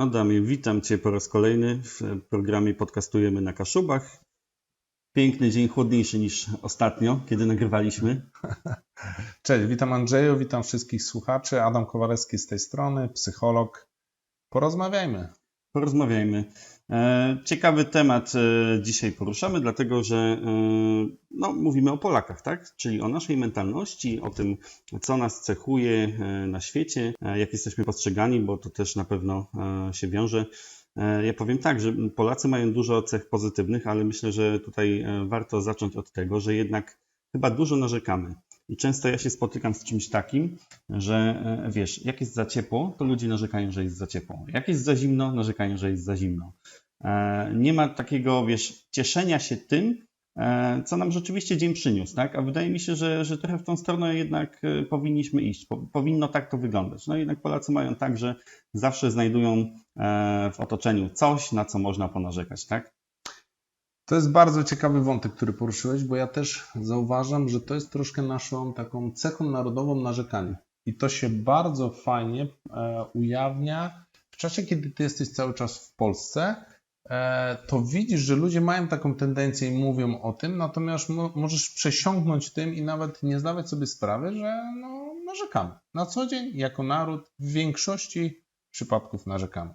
Adamie, witam Cię po raz kolejny w programie Podcastujemy na Kaszubach. Piękny dzień, chłodniejszy niż ostatnio, kiedy nagrywaliśmy. Cześć, witam Andrzeju, witam wszystkich słuchaczy. Adam Kowalewski z tej strony, psycholog. Porozmawiajmy. Porozmawiajmy. E, Ciekawy temat e, dzisiaj poruszamy, dlatego że e, no, mówimy o Polakach, tak? Czyli o naszej mentalności, o tym, co nas cechuje na świecie, jak jesteśmy postrzegani, bo to też na pewno się wiąże. Ja powiem tak, że Polacy mają dużo cech pozytywnych, ale myślę, że tutaj warto zacząć od tego, że jednak chyba dużo narzekamy. I często ja się spotykam z czymś takim, że e, wiesz, jak jest za ciepło, to ludzie narzekają, że jest za ciepło. Jak jest za zimno, narzekają, że jest za zimno. E, Nie ma takiego, wiesz, cieszenia się tym, e, co nam rzeczywiście dzień przyniósł, tak? A wydaje mi się, że, że trochę w tą stronę jednak powinniśmy iść. Po- Powinno tak to wyglądać. No jednak Polacy mają tak, że zawsze znajdują w otoczeniu coś, na co można ponarzekać, tak? To jest bardzo ciekawy wątek, który poruszyłeś, bo ja też zauważam, że to jest troszkę naszą taką cechą narodową narzekanie. I to się bardzo fajnie e, ujawnia w czasie, kiedy ty jesteś cały czas w Polsce. E, to widzisz, że ludzie mają taką tendencję i mówią o tym, natomiast mo możesz przesiąknąć tym i nawet nie zdawać sobie sprawy, że no, narzekamy. Na co dzień, jako naród, w większości przypadków narzekamy.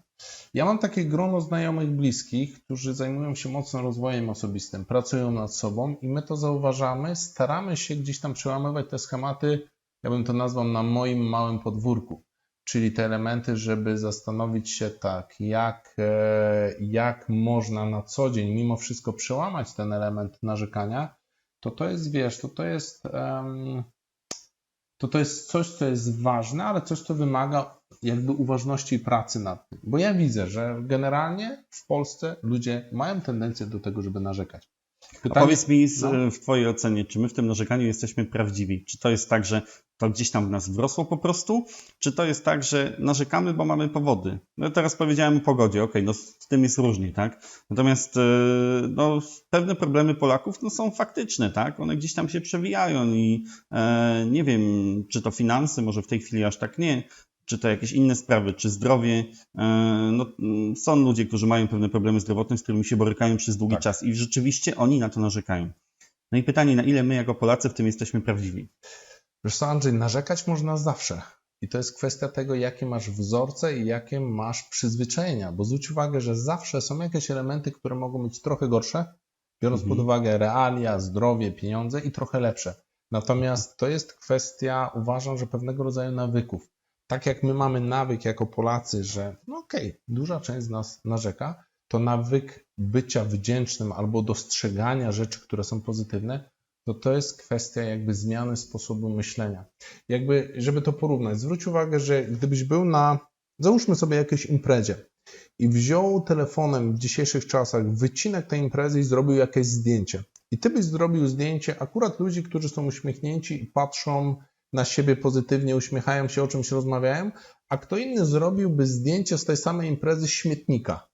Ja mam takie grono znajomych bliskich, którzy zajmują się mocno rozwojem osobistym, pracują nad sobą i my to zauważamy, staramy się gdzieś tam przełamywać te schematy, ja bym to nazwał na moim małym podwórku, czyli te elementy, żeby zastanowić się tak, jak, e, jak można na co dzień mimo wszystko przełamać ten element narzekania, to to jest, wiesz, to to jest, em, to to jest coś, co jest ważne, ale coś, co wymaga jakby uważności i pracy nad tym. Bo ja widzę, że generalnie w Polsce ludzie mają tendencję do tego, żeby narzekać. A powiedz mi no. w Twojej ocenie, czy my w tym narzekaniu jesteśmy prawdziwi? Czy to jest tak, że to gdzieś tam w nas wrosło po prostu? Czy to jest tak, że narzekamy, bo mamy powody? No teraz powiedziałem o pogodzie, okej, no z tym jest różnie, tak? Natomiast e, no, pewne problemy Polaków no, są faktyczne, tak? One gdzieś tam się przewijają i e, nie wiem, czy to finanse, może w tej chwili aż tak nie, czy to jakieś inne sprawy, czy zdrowie. E, No, są ludzie, którzy mają pewne problemy zdrowotne, z którymi się borykają przez długi Tak. czas i rzeczywiście oni na to narzekają. No i pytanie, na ile my jako Polacy w tym jesteśmy prawdziwi? Wiesz co, Andrzej, narzekać można zawsze. I to jest kwestia tego, jakie masz wzorce i jakie masz przyzwyczajenia. Bo zwróć uwagę, że zawsze są jakieś elementy, które mogą być trochę gorsze, biorąc Mhm. pod uwagę realia, zdrowie, pieniądze i trochę lepsze. Natomiast to jest kwestia, uważam, że pewnego rodzaju nawyków. Tak jak my mamy nawyk jako Polacy, że no okej, duża część z nas narzeka, to nawyk bycia wdzięcznym albo dostrzegania rzeczy, które są pozytywne, to to jest kwestia jakby zmiany sposobu myślenia. Jakby, żeby to porównać, zwróć uwagę, że gdybyś był na, załóżmy sobie jakiejś imprezie i wziął telefonem w dzisiejszych czasach wycinek tej imprezy i zrobił jakieś zdjęcie. I ty byś zrobił zdjęcie akurat ludzi, którzy są uśmiechnięci i patrzą na siebie pozytywnie, uśmiechają się, o czymś rozmawiają, a kto inny zrobiłby zdjęcie z tej samej imprezy śmietnika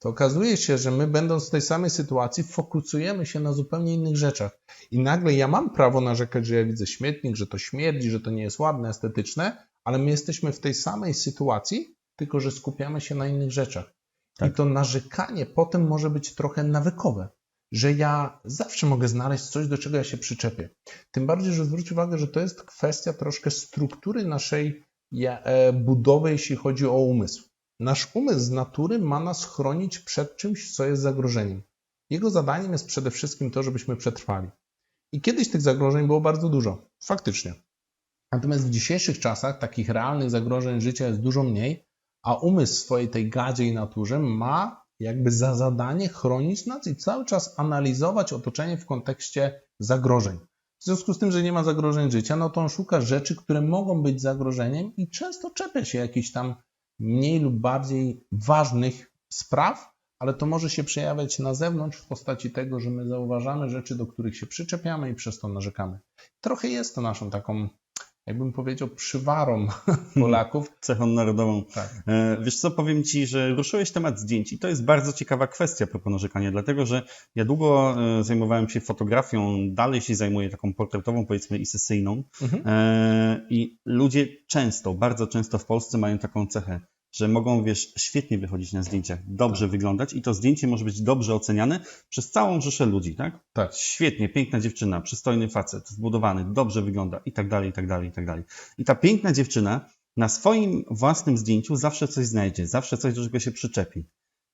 to okazuje się, że my, będąc w tej samej sytuacji, fokusujemy się na zupełnie innych rzeczach. I nagle ja mam prawo narzekać, że ja widzę śmietnik, że to śmierdzi, że to nie jest ładne, estetyczne, ale my jesteśmy w tej samej sytuacji, tylko że skupiamy się na innych rzeczach. Tak. I to narzekanie potem może być trochę nawykowe, że ja zawsze mogę znaleźć coś, do czego ja się przyczepię. Tym bardziej, że zwróć uwagę, że to jest kwestia troszkę struktury naszej e, budowy, jeśli chodzi o umysł. Nasz umysł z natury ma nas chronić przed czymś, co jest zagrożeniem. Jego zadaniem jest przede wszystkim to, żebyśmy przetrwali. I kiedyś tych zagrożeń było bardzo dużo, faktycznie. Natomiast w dzisiejszych czasach takich realnych zagrożeń życia jest dużo mniej, a umysł w swojej tej gadzie i naturze ma jakby za zadanie chronić nas i cały czas analizować otoczenie w kontekście zagrożeń. W związku z tym, że nie ma zagrożeń życia, no to on szuka rzeczy, które mogą być zagrożeniem i często czepia się jakichś tam mniej lub bardziej ważnych spraw, ale to może się przejawiać na zewnątrz w postaci tego, że my zauważamy rzeczy, do których się przyczepiamy i przez to narzekamy. Trochę jest to naszą taką, jakbym powiedział, przywarą Polaków. Cechą narodową. Tak. E, Wiesz co, powiem Ci, że ruszyłeś temat zdjęć i to jest bardzo ciekawa kwestia propos narzekania, dlatego że ja długo e, zajmowałem się fotografią, dalej się zajmuję taką portretową, powiedzmy, i sesyjną Mhm. E, i ludzie często, bardzo często w Polsce mają taką cechę. Że mogą, wiesz, świetnie wychodzić na zdjęciach, dobrze wyglądać i to zdjęcie może być dobrze oceniane przez całą rzeszę ludzi, tak? Tak. Świetnie, piękna dziewczyna, przystojny facet, zbudowany, dobrze wygląda i tak dalej, i tak dalej, i tak dalej. I ta piękna dziewczyna na swoim własnym zdjęciu zawsze coś znajdzie, zawsze coś, do czego się przyczepi.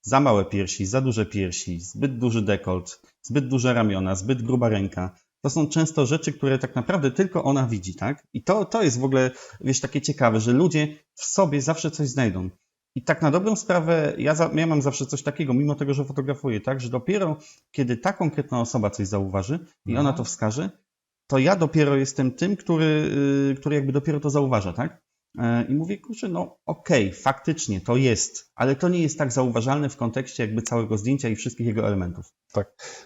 Za małe piersi, za duże piersi, zbyt duży dekolt, zbyt duże ramiona, zbyt gruba ręka. To są często rzeczy, które tak naprawdę tylko ona widzi, tak? I to, to jest w ogóle, wiesz, takie ciekawe, że ludzie w sobie zawsze coś znajdą. I tak na dobrą sprawę, ja, za, ja mam zawsze coś takiego, mimo tego, że fotografuję, tak, że dopiero kiedy ta konkretna osoba coś zauważy i No. ona to wskaże, to ja dopiero jestem tym, który, yy, który jakby dopiero to zauważa, tak? E, I mówię, kurczę, no okej, faktycznie to jest, ale to nie jest tak zauważalne w kontekście jakby całego zdjęcia i wszystkich jego elementów.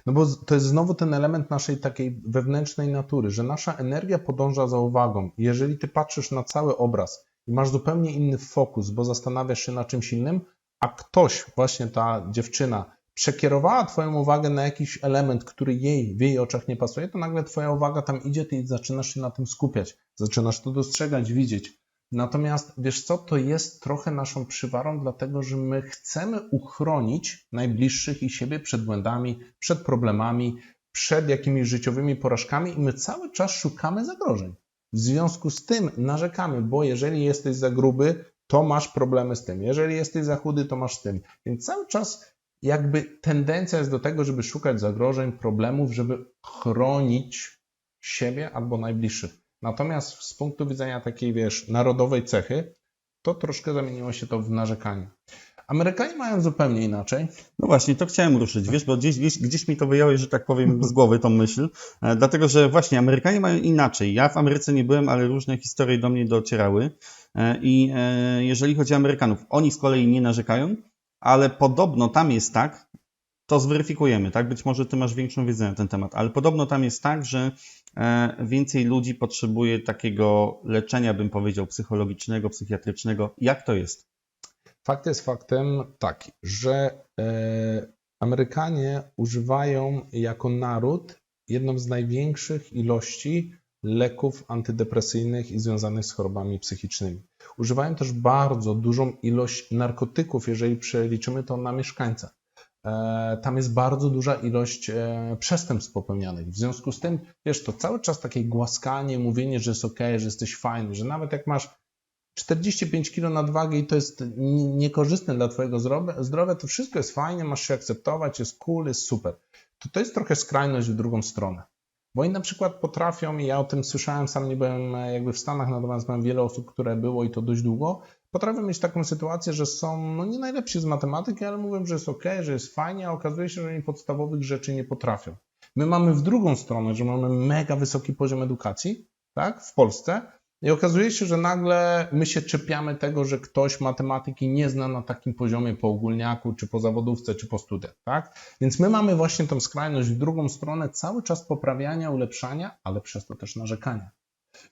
No bo to jest znowu ten element naszej takiej wewnętrznej natury, że nasza energia podąża za uwagą. Jeżeli ty patrzysz na cały obraz i masz zupełnie inny fokus, bo zastanawiasz się na czymś innym, a ktoś, właśnie ta dziewczyna, przekierowała twoją uwagę na jakiś element, który jej w jej oczach nie pasuje, to nagle twoja uwaga tam idzie, ty zaczynasz się na tym skupiać, zaczynasz to dostrzegać, widzieć. Natomiast wiesz co, to jest trochę naszą przywarą, dlatego że my chcemy uchronić najbliższych i siebie przed błędami, przed problemami, przed jakimiś życiowymi porażkami i my cały czas szukamy zagrożeń. W związku z tym narzekamy, bo jeżeli jesteś za gruby, to masz problemy z tym. Jeżeli jesteś za chudy, to masz z tym. Więc cały czas jakby tendencja jest do tego, żeby szukać zagrożeń, problemów, żeby chronić siebie albo najbliższych. Natomiast z punktu widzenia takiej, wiesz, narodowej cechy, to troszkę zamieniło się to w narzekanie. Amerykanie mają zupełnie inaczej. No właśnie, to chciałem ruszyć, wiesz, bo gdzieś, gdzieś, gdzieś mi to wyjęło, że tak powiem, z głowy tą myśl, e, dlatego że właśnie Amerykanie mają inaczej. Ja w Ameryce nie byłem, ale różne historie do mnie docierały e, i e, jeżeli chodzi o Amerykanów, oni z kolei nie narzekają, ale podobno tam jest tak, to zweryfikujemy, tak? Być może ty masz większą wiedzę na ten temat, ale podobno tam jest tak, że e, więcej ludzi potrzebuje takiego leczenia, bym powiedział, psychologicznego, psychiatrycznego. Jak to jest? Fakt jest faktem taki, że e, Amerykanie używają jako naród jedną z największych ilości leków antydepresyjnych i związanych z chorobami psychicznymi. Używają też bardzo dużą ilość narkotyków, jeżeli przeliczymy to na mieszkańca. E, Tam jest bardzo duża ilość e, przestępstw popełnianych. W związku z tym, wiesz, to cały czas takie głaskanie, mówienie, że jest ok, że jesteś fajny, że nawet jak masz 45 kg nadwagi i to jest niekorzystne dla Twojego zdrowia, zdrowia, to wszystko jest fajnie, masz się akceptować, jest cool, jest super. To to jest trochę skrajność w drugą stronę. Bo oni na przykład potrafią, i ja o tym słyszałem, sam nie byłem e, jakby w Stanach, natomiast mam wiele osób, które było i to dość długo, potrafią mieć taką sytuację, że są no nie najlepsi z matematyki, ale mówią, że jest ok, że jest fajnie, a okazuje się, że oni podstawowych rzeczy nie potrafią. My mamy w drugą stronę, że mamy mega wysoki poziom edukacji, tak, w Polsce, i okazuje się, że nagle my się czepiamy tego, że ktoś matematyki nie zna na takim poziomie po ogólniaku, czy po zawodówce, czy po studiach, tak? Więc my mamy właśnie tą skrajność w drugą stronę, cały czas poprawiania, ulepszania, ale przez to też narzekania.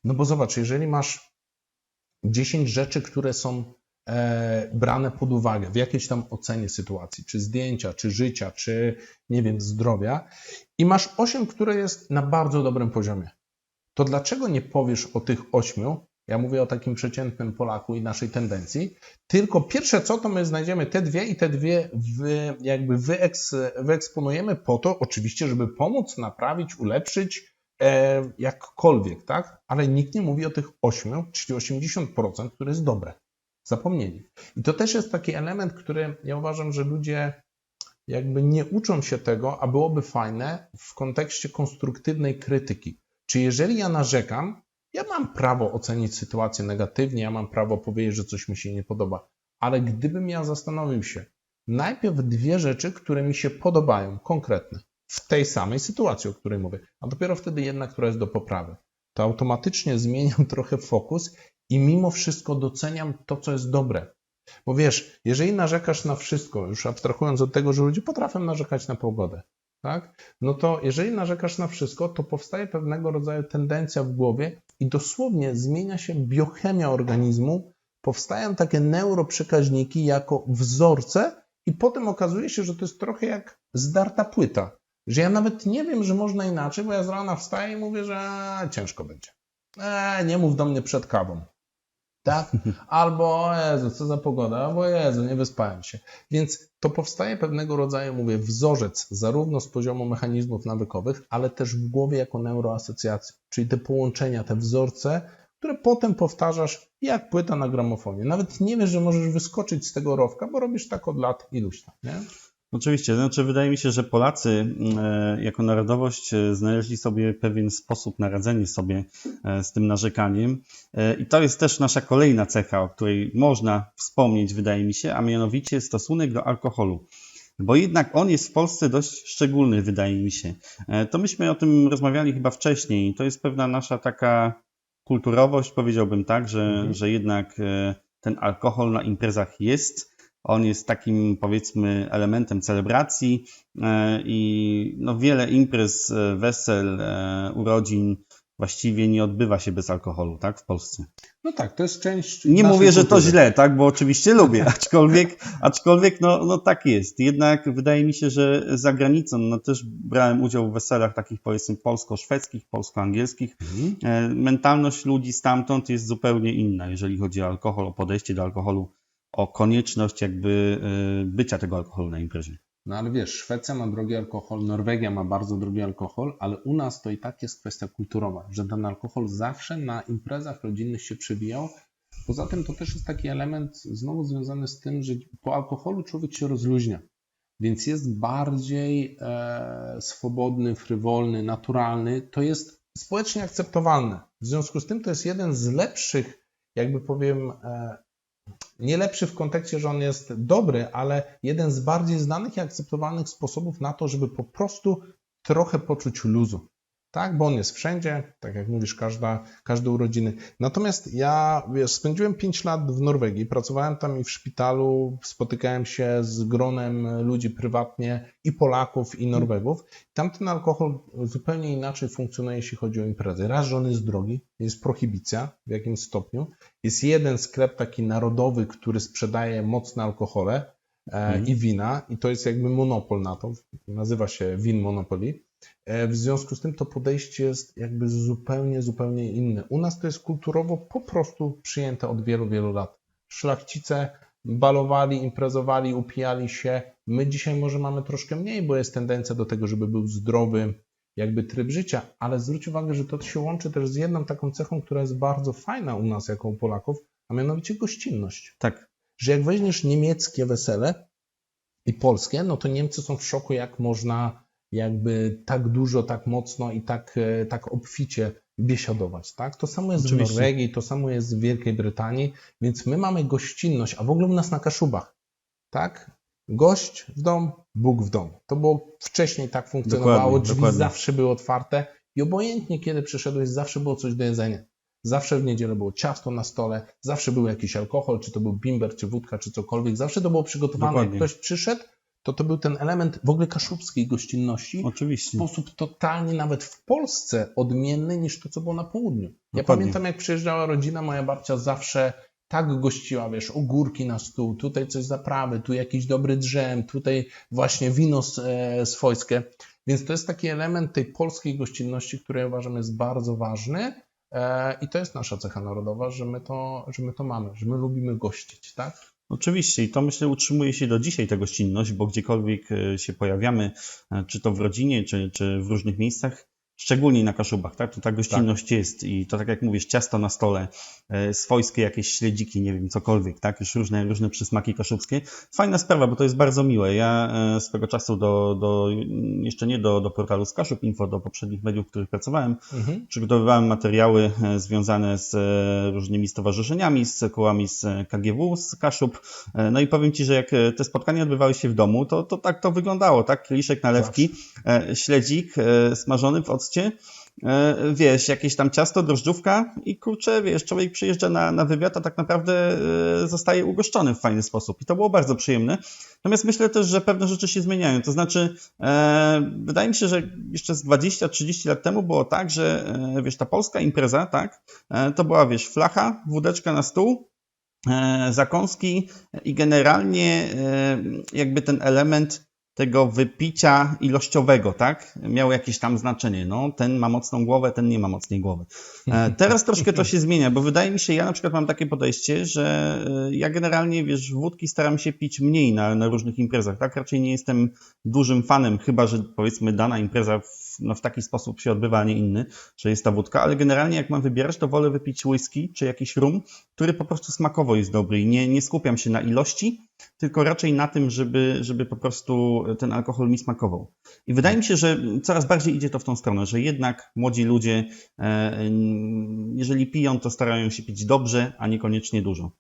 No bo zobacz, jeżeli masz 10 rzeczy, które są e, brane pod uwagę w jakiejś tam ocenie sytuacji, czy zdjęcia, czy życia, czy nie wiem, zdrowia, i masz 8, które jest na bardzo dobrym poziomie, to dlaczego nie powiesz o tych ośmiu? Ja mówię o takim przeciętnym Polaku i naszej tendencji. Tylko pierwsze co, to my znajdziemy te dwie i te dwie wy, jakby wyeks, wyeksponujemy po to, oczywiście, żeby pomóc, naprawić, ulepszyć, e, jakkolwiek, tak? Ale nikt nie mówi o tych ośmiu, czyli 80%, które jest dobre. Zapomnieli. I to też jest taki element, który ja uważam, że ludzie jakby nie uczą się tego, a byłoby fajne w kontekście konstruktywnej krytyki. Czy jeżeli ja narzekam, ja mam prawo ocenić sytuację negatywnie, ja mam prawo powiedzieć, że coś mi się nie podoba, ale gdybym ja zastanowił się, najpierw dwie rzeczy, które mi się podobają, konkretne, w tej samej sytuacji, o której mówię, a dopiero wtedy jedna, która jest do poprawy, to automatycznie zmieniam trochę fokus i mimo wszystko doceniam to, co jest dobre. Bo wiesz, jeżeli narzekasz na wszystko, już abstrahując od tego, że ludzie potrafią narzekać na pogodę, tak? No to jeżeli narzekasz na wszystko, to powstaje pewnego rodzaju tendencja w głowie i dosłownie zmienia się biochemia organizmu, powstają takie neuroprzekaźniki jako wzorce i potem okazuje się, że to jest trochę jak zdarta płyta. Że ja nawet nie wiem, że można inaczej, bo ja z rana wstaję i mówię, że ciężko będzie. E, nie mów do mnie przed kawą. tak? Albo o Jezu, co za pogoda, albo Jezu, nie wyspałem się. Więc to powstaje pewnego rodzaju, mówię, wzorzec, zarówno z poziomu mechanizmów nawykowych, ale też w głowie jako neuroasocjacji, czyli te połączenia, te wzorce, które potem powtarzasz jak płyta na gramofonie. Nawet nie wiesz, że możesz wyskoczyć z tego rowka, bo robisz tak od lat iluś tam, nie? Oczywiście, znaczy wydaje mi się, że Polacy e, jako narodowość e, znaleźli sobie pewien sposób na radzenie sobie e, z tym narzekaniem i to jest też nasza kolejna cecha, o której można wspomnieć, wydaje mi się, a mianowicie stosunek do alkoholu. Bo jednak on jest w Polsce dość szczególny, wydaje mi się. To myśmy o tym rozmawiali chyba wcześniej. To jest pewna nasza taka kulturowość, powiedziałbym tak, że, Mhm. że jednak ten alkohol na imprezach jest. On jest takim, powiedzmy, elementem celebracji e, i no, wiele imprez, e, wesel, e, urodzin właściwie nie odbywa się bez alkoholu, tak, w Polsce. No tak, to jest część. Nie mówię, że to źle, tak, bo oczywiście lubię, aczkolwiek, aczkolwiek no, no tak jest. Jednak wydaje mi się, że za granicą, no też brałem udział w weselach takich powiedzmy polsko-szwedzkich, polsko-angielskich. Mhm. Mentalność ludzi stamtąd jest zupełnie inna, jeżeli chodzi o alkohol, o podejście do alkoholu, o konieczność jakby e, bycia tego alkoholu na imprezie. No ale wiesz, Szwecja ma drogi alkohol, Norwegia ma bardzo drogi alkohol, ale u nas to i tak jest kwestia kulturowa, że ten alkohol zawsze na imprezach rodzinnych się przebijał. Poza tym to też jest taki element znowu związany z tym, że po alkoholu człowiek się rozluźnia, więc jest bardziej e, swobodny, frywolny, naturalny. To jest społecznie akceptowalne. W związku z tym to jest jeden z lepszych, jakby powiem, e, nie lepszy w kontekście, że on jest dobry, ale jeden z bardziej znanych i akceptowalnych sposobów na to, żeby po prostu trochę poczuć luzu. Tak, bo on jest wszędzie, tak jak mówisz, każda, każde urodziny. Natomiast ja wiesz, spędziłem 5 lat w Norwegii, pracowałem tam i w szpitalu, spotykałem się z gronem ludzi prywatnie i Polaków, i Norwegów. Tam ten alkohol zupełnie inaczej funkcjonuje, jeśli chodzi o imprezy. Raz, że on jest drogi, jest prohibicja w jakimś stopniu. Jest jeden sklep taki narodowy, który sprzedaje mocne alkohole e, Mhm. i wina, i to jest jakby monopol na to. Nazywa się Win Monopoly. E, W związku z tym to podejście jest jakby zupełnie, zupełnie inne. U nas to jest kulturowo po prostu przyjęte od wielu, wielu lat. Szlachcice balowali, imprezowali, upijali się. My dzisiaj może mamy troszkę mniej, bo jest tendencja do tego, żeby był zdrowy jakby tryb życia, ale zwróć uwagę, że to się łączy też z jedną taką cechą, która jest bardzo fajna u nas jako u Polaków, a mianowicie gościnność. Tak, Że jak weźmiesz niemieckie wesele i polskie, no to Niemcy są w szoku, jak można jakby tak dużo, tak mocno i tak, e, tak obficie biesiadować, tak? To samo jest Oczywiście. w Norwegii, to samo jest w Wielkiej Brytanii, więc my mamy gościnność, a w ogóle u nas na Kaszubach, tak? Gość w dom, Bóg w dom. To było wcześniej tak funkcjonowało, Dokładnie, drzwi dokładnie. zawsze były otwarte i obojętnie kiedy przyszedłeś, zawsze było coś do jedzenia. Zawsze w niedzielę było ciasto na stole, zawsze był jakiś alkohol, czy to był bimber, czy wódka, czy cokolwiek, zawsze to było przygotowane. Jak Dokładnie. ktoś przyszedł, to to był ten element w ogóle kaszubskiej gościnności, w oczywiście. sposób totalnie nawet w Polsce odmienny niż to, co było na południu. Ja Dokładnie. pamiętam, jak przyjeżdżała rodzina, moja babcia zawsze tak gościła, wiesz, ogórki na stół, tutaj coś zaprawy, tu jakiś dobry drzem, tutaj właśnie wino e, swojskie. Więc to jest taki element tej polskiej gościnności, który ja uważam jest bardzo ważny. E, I to jest nasza cecha narodowa, że my, to, że my to mamy, że my lubimy gościć, tak? Oczywiście i to myślę utrzymuje się do dzisiaj ta gościnność, bo gdziekolwiek e, się pojawiamy, e, czy to w rodzinie, czy, czy w różnych miejscach, szczególnie na Kaszubach, tak, to ta gościnność jest i to tak jak mówisz, ciasto na stole, e, swojskie jakieś śledziki, nie wiem, cokolwiek, tak, już różne, różne przysmaki kaszubskie. Fajna sprawa, bo to jest bardzo miłe. Ja e, swego czasu do, do jeszcze nie do, do portalu z Kaszub Info, do poprzednich mediów, w których pracowałem, Mhm. Przygotowywałem materiały e, związane z różnymi stowarzyszeniami, z kołami z KGW, z Kaszub. No i powiem Ci, że jak te spotkania odbywały się w domu, to, to tak to wyglądało, tak? Kieliszek nalewki, śledzik smażony w occie, e, wiesz, jakieś tam ciasto, drożdżówka i kurczę, wiesz, człowiek przyjeżdża na, na wywiad, a tak naprawdę e, zostaje ugoszczony w fajny sposób. I to było bardzo przyjemne. Natomiast myślę też, że pewne rzeczy się zmieniają, to znaczy e, wydaje mi się, że jeszcze z 20-30 lat temu było tak, że wiesz, ta polska impreza, tak, to była, wiesz, flacha, wódeczka na stół, zakąski i generalnie jakby ten element tego wypicia ilościowego, tak? Miał jakieś tam znaczenie. No, ten ma mocną głowę, ten nie ma mocnej głowy. E, Teraz troszkę to się zmienia, bo wydaje mi się, ja na przykład mam takie podejście, że e, ja generalnie, wiesz, wódki staram się pić mniej na, na różnych imprezach, tak? Raczej nie jestem dużym fanem, chyba że powiedzmy dana impreza w, no, w taki sposób się odbywa, a nie inny, że jest ta wódka, ale generalnie jak mam wybierać, to wolę wypić whisky czy jakiś rum, który po prostu smakowo jest dobry i nie, nie skupiam się na ilości, tylko raczej na tym, żeby, żeby po prostu ten alkohol mi smakował. I wydaje mi się, że coraz bardziej idzie to w tą stronę, że jednak młodzi ludzie, e, jeżeli piją, to starają się pić dobrze, a niekoniecznie dużo.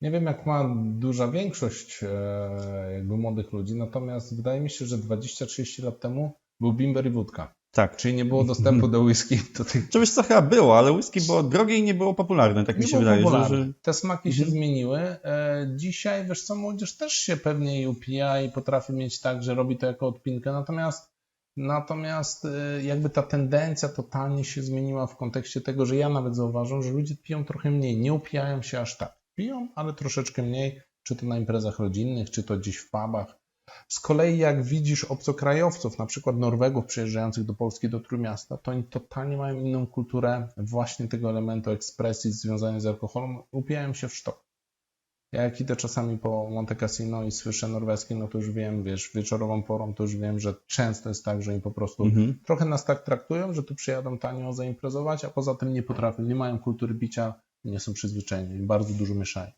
Nie wiem, jak ma duża większość e, jakby młodych ludzi, natomiast wydaje mi się, że 20-30 lat temu był bimber i wódka. Tak. Czyli nie było dostępu do whisky do tych Czy wiesz co, chyba było, ale whisky było drogie i nie było popularne, tak mi Nie się było wydaje. Że, popularne. że... Te smaki się Mhm. zmieniły. E, dzisiaj, wiesz co, młodzież też się pewnie upija i potrafi mieć tak, że robi to jako odpinkę, natomiast natomiast e, jakby ta tendencja totalnie się zmieniła w kontekście tego, że ja nawet zauważam, że ludzie piją trochę mniej, nie upijają się aż tak. Piją, ale troszeczkę mniej, czy to na imprezach rodzinnych, czy to gdzieś w pubach. Z kolei jak widzisz obcokrajowców, na przykład Norwegów przyjeżdżających do Polski, do Trójmiasta, to oni totalnie mają inną kulturę właśnie tego elementu ekspresji związanej z alkoholem. Upijają się w sztok. Ja jak idę czasami po Monte Cassino i słyszę norweskie, no to już wiem, wiesz, wieczorową porą to już wiem, że często jest tak, że oni po prostu Mhm. trochę nas tak traktują, że tu przyjadą tanio zaimprezować, a poza tym nie potrafią, nie mają kultury picia, nie są przyzwyczajeni, bardzo dużo mieszają.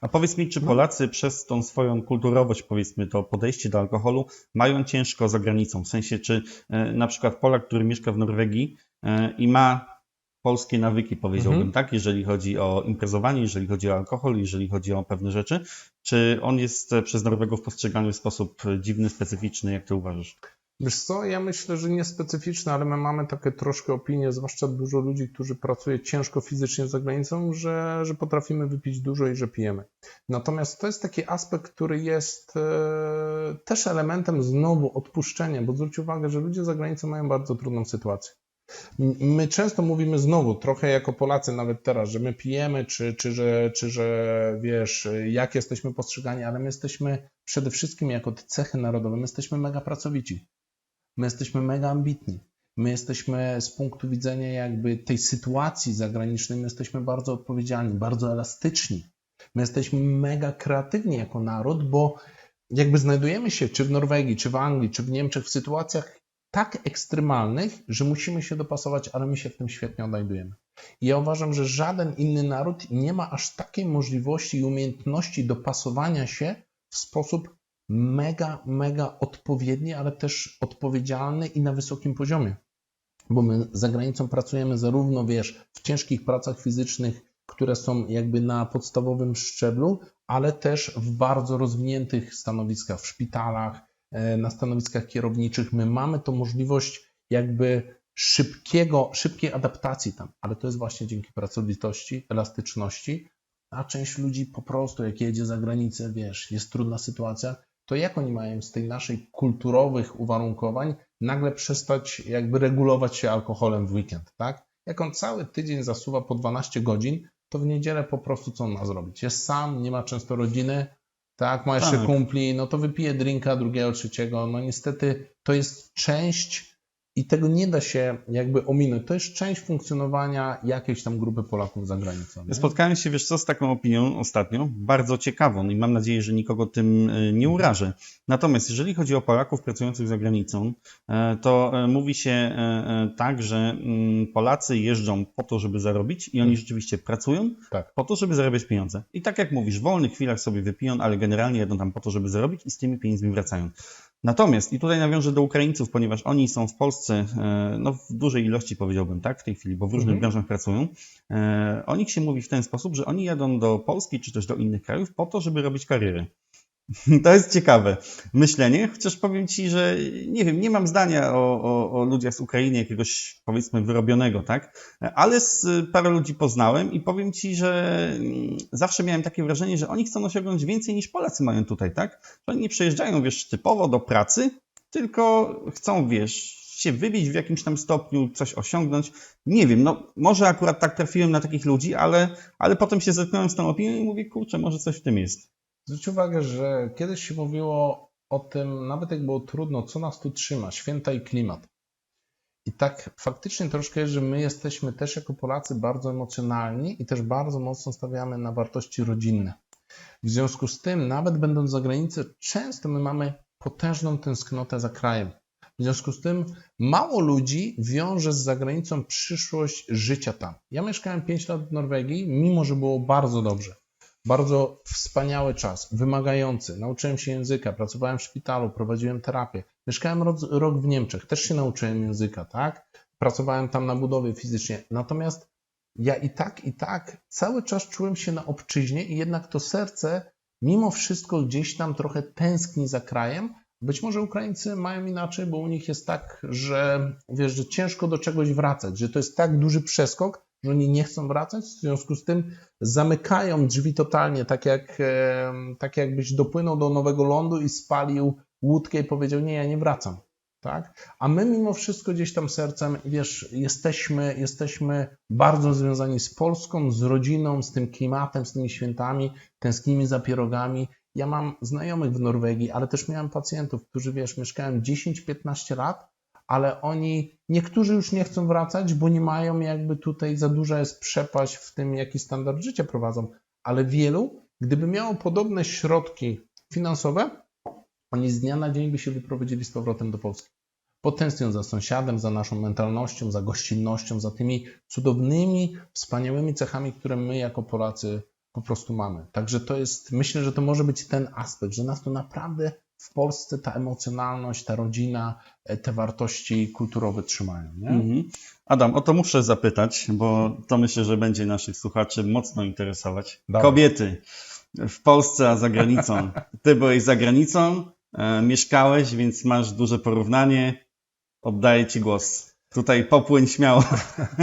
A powiedz mi, czy No. Polacy przez tą swoją kulturowość, powiedzmy, to podejście do alkoholu, mają ciężko za granicą? W sensie, czy e, na przykład Polak, który mieszka w Norwegii e, i ma polskie nawyki, powiedziałbym, Mhm. tak? Jeżeli chodzi o imprezowanie, jeżeli chodzi o alkohol, jeżeli chodzi o pewne rzeczy, czy on jest e, przez Norwegów postrzegany w sposób dziwny, specyficzny, jak ty uważasz? Wiesz co, ja myślę, że niespecyficzne, ale my mamy takie troszkę opinie, zwłaszcza dużo ludzi, którzy pracuje ciężko fizycznie za granicą, że, że potrafimy wypić dużo i że pijemy. Natomiast to jest taki aspekt, który jest e, też elementem znowu odpuszczenia, bo zwróć uwagę, że ludzie za granicą mają bardzo trudną sytuację. My często mówimy znowu, trochę jako Polacy nawet teraz, że my pijemy, czy, czy, że, czy że wiesz, jak jesteśmy postrzegani, ale my jesteśmy przede wszystkim jako te cechy narodowe, my jesteśmy mega pracowici. My jesteśmy mega ambitni. My jesteśmy z punktu widzenia jakby tej sytuacji zagranicznej, my jesteśmy bardzo odpowiedzialni, bardzo elastyczni. My jesteśmy mega kreatywni jako naród, bo jakby znajdujemy się czy w Norwegii, czy w Anglii, czy w Niemczech w sytuacjach tak ekstremalnych, że musimy się dopasować, ale my się w tym świetnie odnajdujemy. I ja uważam, że żaden inny naród nie ma aż takiej możliwości i umiejętności dopasowania się w sposób mega, mega odpowiedni, ale też odpowiedzialny i na wysokim poziomie. Bo my za granicą pracujemy zarówno, wiesz, w ciężkich pracach fizycznych, które są jakby na podstawowym szczeblu, ale też w bardzo rozwiniętych stanowiskach, w szpitalach, e, na stanowiskach kierowniczych. My mamy tą możliwość jakby szybkiego, szybkiej adaptacji tam, ale to jest właśnie dzięki pracowitości, elastyczności, a część ludzi po prostu, jak jedzie za granicę, wiesz, jest trudna sytuacja, to jak oni mają z tej naszej kulturowych uwarunkowań nagle przestać jakby regulować się alkoholem w weekend, tak? Jak on cały tydzień zasuwa po 12 godzin, to w niedzielę po prostu co on ma zrobić? Jest sam, nie ma często rodziny, tak, ma jeszcze Tak. kumpli, no to wypije drinka drugiego, trzeciego, no niestety to jest część i tego nie da się jakby ominąć. To jest część funkcjonowania jakiejś tam grupy Polaków za granicą. nie? Spotkałem się, wiesz co, z taką opinią ostatnio, bardzo ciekawą i mam nadzieję, że nikogo tym e, nie urażę. Natomiast jeżeli chodzi o Polaków pracujących za granicą, e, to e, mówi się tak, że mm, Polacy jeżdżą po to, żeby zarobić i oni rzeczywiście pracują Tak. po to, żeby zarabiać pieniądze. I tak jak mówisz, w wolnych chwilach sobie wypiją, ale generalnie jedą tam po to, żeby zarobić i z tymi pieniędzmi wracają. Natomiast, i tutaj nawiążę do Ukraińców, ponieważ oni są w Polsce e, no, w dużej ilości, powiedziałbym, tak, w tej chwili, bo w różnych Mhm. branżach pracują. E, o nich się mówi w ten sposób, że oni jadą do Polski czy też do innych krajów po to, żeby robić karierę. To jest ciekawe myślenie, chociaż powiem Ci, że nie wiem, nie mam zdania o, o, o ludziach z Ukrainy jakiegoś powiedzmy wyrobionego, tak? Ale z, parę ludzi poznałem i powiem Ci, że mm, zawsze miałem takie wrażenie, że oni chcą osiągnąć więcej niż Polacy mają tutaj, tak? Że oni nie przyjeżdżają, wiesz, typowo do pracy, tylko chcą, wiesz, się wybić w jakimś tam stopniu, coś osiągnąć. Nie wiem, no może akurat tak trafiłem na takich ludzi, ale, ale potem się zetknąłem z tą opinią i mówię, kurczę, może coś w tym jest. Zwróć uwagę, że kiedyś się mówiło o tym, nawet jak było trudno, co nas tu trzyma, święta i klimat. I tak faktycznie troszkę jest, że my jesteśmy też jako Polacy bardzo emocjonalni i też bardzo mocno stawiamy na wartości rodzinne. W związku z tym, nawet będąc za granicą, często my mamy potężną tęsknotę za krajem. W związku z tym mało ludzi wiąże z zagranicą przyszłość życia tam. Ja mieszkałem 5 lat w Norwegii, mimo że było bardzo dobrze. Bardzo wspaniały czas, wymagający. Nauczyłem się języka, pracowałem w szpitalu, prowadziłem terapię. Mieszkałem rok, w Niemczech, też się nauczyłem języka, tak? Pracowałem tam na budowie fizycznie. Natomiast ja i tak, i tak cały czas czułem się na obczyźnie i jednak to serce mimo wszystko gdzieś tam trochę tęskni za krajem. Być może Ukraińcy mają inaczej, bo u nich jest tak, że wiesz, że ciężko do czegoś wracać, że to jest tak duży przeskok, że oni nie chcą wracać, w związku z tym zamykają drzwi totalnie, tak jak, tak jakbyś dopłynął do nowego lądu i spalił łódkę i powiedział, nie, ja nie wracam. Tak? A my mimo wszystko gdzieś tam sercem, wiesz, jesteśmy, jesteśmy bardzo związani z Polską, z rodziną, z tym klimatem, z tymi świętami, tęsknimy za pierogami. Ja mam znajomych w Norwegii, ale też miałem pacjentów, którzy, wiesz, mieszkają 10-15 lat, ale oni, niektórzy już nie chcą wracać, bo nie mają jakby tutaj za duża jest przepaść w tym, jaki standard życia prowadzą, ale wielu, gdyby miało podobne środki finansowe, oni z dnia na dzień by się wyprowadzili z powrotem do Polski. Tęsknią za sąsiadem, za naszą mentalnością, za gościnnością, za tymi cudownymi, wspaniałymi cechami, które my jako Polacy po prostu mamy. Także to jest, myślę, że to może być ten aspekt, że nas to naprawdę w Polsce ta emocjonalność, ta rodzina, e, te wartości kulturowe trzymają. Nie? Mhm. Adam, o to muszę zapytać, bo to myślę, że będzie naszych słuchaczy mocno interesować. Dawaj. Kobiety w Polsce, a za granicą. Ty byłeś za granicą, e, mieszkałeś, więc masz duże porównanie. Oddaję Ci głos. Tutaj popłyń śmiało.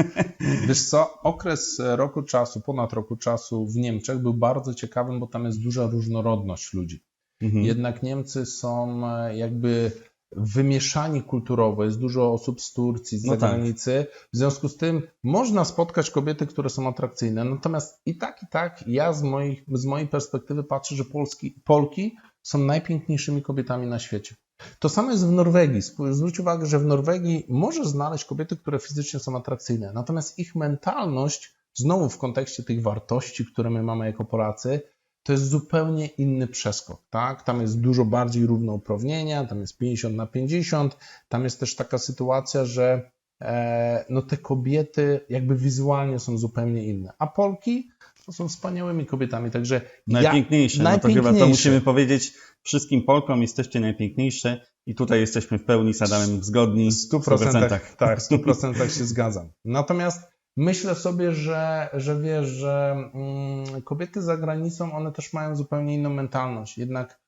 Wiesz co, okres roku czasu, ponad roku czasu w Niemczech był bardzo ciekawym, bo tam jest duża różnorodność ludzi. Mhm. Jednak Niemcy są e, jakby wymieszani kulturowo, jest dużo osób z Turcji, z No tak. zagranicy. W związku z tym można spotkać kobiety, które są atrakcyjne. Natomiast i tak, i tak ja z, moich, z mojej perspektywy patrzę, że Polski, Polki są najpiękniejszymi kobietami na świecie. To samo jest w Norwegii. Zwróć uwagę, że w Norwegii możesz znaleźć kobiety, które fizycznie są atrakcyjne, natomiast ich mentalność, znowu w kontekście tych wartości, które my mamy jako Polacy, to jest zupełnie inny przeskok, tak? Tam jest dużo bardziej równouprawnienia, tam jest 50 na 50, tam jest też taka sytuacja, że e, no te kobiety jakby wizualnie są zupełnie inne, a Polki to są wspaniałymi kobietami, także ja, Najpiękniejsze. No to chyba to najpiękniejsze. musimy powiedzieć wszystkim Polkom, jesteście najpiękniejsze i tutaj jesteśmy w pełni z Adamem zgodni. W 100%, 100%. tak, w 100% się zgadzam. Natomiast myślę sobie, że, że wiesz, że mm, kobiety za granicą, one też mają zupełnie inną mentalność. Jednak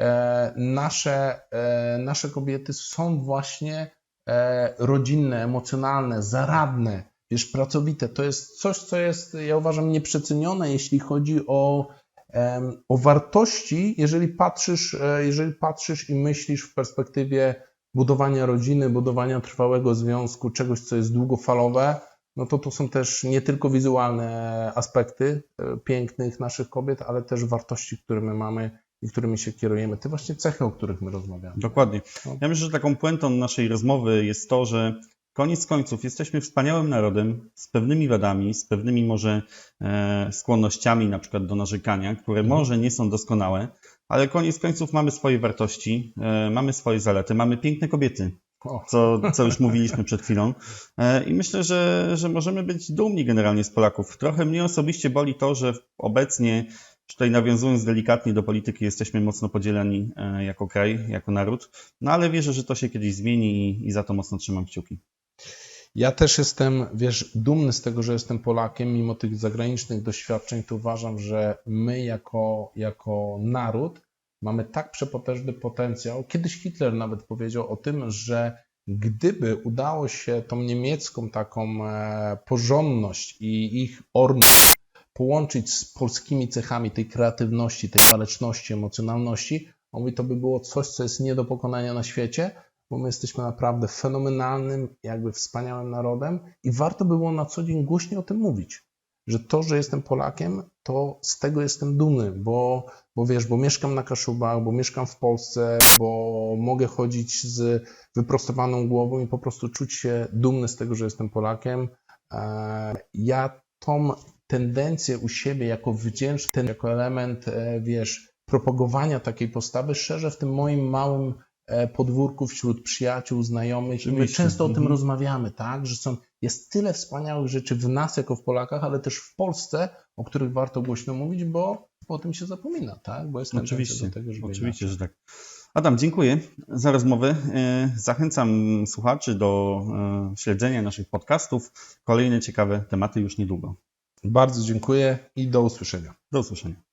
e, nasze, e, nasze kobiety są właśnie e, rodzinne, emocjonalne, zaradne, wiesz, pracowite. To jest coś, co jest, ja uważam, nieprzecenione, jeśli chodzi o, o wartości, jeżeli patrzysz, jeżeli patrzysz i myślisz w perspektywie budowania rodziny, budowania trwałego związku, czegoś, co jest długofalowe, no to to są też nie tylko wizualne aspekty e, pięknych naszych kobiet, ale też wartości, które my mamy i którymi się kierujemy. Te właśnie cechy, o których my rozmawiamy. Dokładnie. No. Ja myślę, że taką puentą naszej rozmowy jest to, że koniec końców jesteśmy wspaniałym narodem z pewnymi wadami, z pewnymi może e, skłonnościami na przykład do narzekania, które Mhm. może nie są doskonałe, ale koniec końców mamy swoje wartości, e, mamy swoje zalety, mamy piękne kobiety, co, co już mówiliśmy przed chwilą. E, I myślę, że, że możemy być dumni generalnie z Polaków. Trochę mnie osobiście boli to, że obecnie, tutaj nawiązując delikatnie do polityki, jesteśmy mocno podzieleni e, jako kraj, jako naród. No ale wierzę, że to się kiedyś zmieni i, i za to mocno trzymam kciuki. Ja też jestem, wiesz, dumny z tego, że jestem Polakiem, mimo tych zagranicznych doświadczeń, to uważam, że my jako, jako naród mamy tak przepotężny potencjał. Kiedyś Hitler nawet powiedział o tym, że gdyby udało się tą niemiecką taką e, porządność i ich orność połączyć z polskimi cechami tej kreatywności, tej waleczności, emocjonalności, on mówi, to by było coś, co jest nie do pokonania na świecie, bo my jesteśmy naprawdę fenomenalnym, jakby wspaniałym narodem i warto by było na co dzień głośniej o tym mówić, że to, że jestem Polakiem, to z tego jestem dumny, bo, bo wiesz, bo mieszkam na Kaszubach, bo mieszkam w Polsce, bo mogę chodzić z wyprostowaną głową i po prostu czuć się dumny z tego, że jestem Polakiem. E, Ja tą tendencję u siebie jako wdzięczny, ten jako element, e, wiesz, propagowania takiej postawy szerzę w tym moim małym e, podwórku wśród przyjaciół, znajomych i my często o tym Mhm. rozmawiamy, tak, że są, jest tyle wspaniałych rzeczy w nas jako w Polakach, ale też w Polsce, o których warto głośno mówić, bo o tym się zapomina, tak, bo jest Oczywiście, do tego, żeby oczywiście, że tak. Adam, dziękuję za rozmowę. E, Zachęcam słuchaczy do e, śledzenia naszych podcastów. Kolejne ciekawe tematy już niedługo. Bardzo dziękuję i do usłyszenia. Do usłyszenia.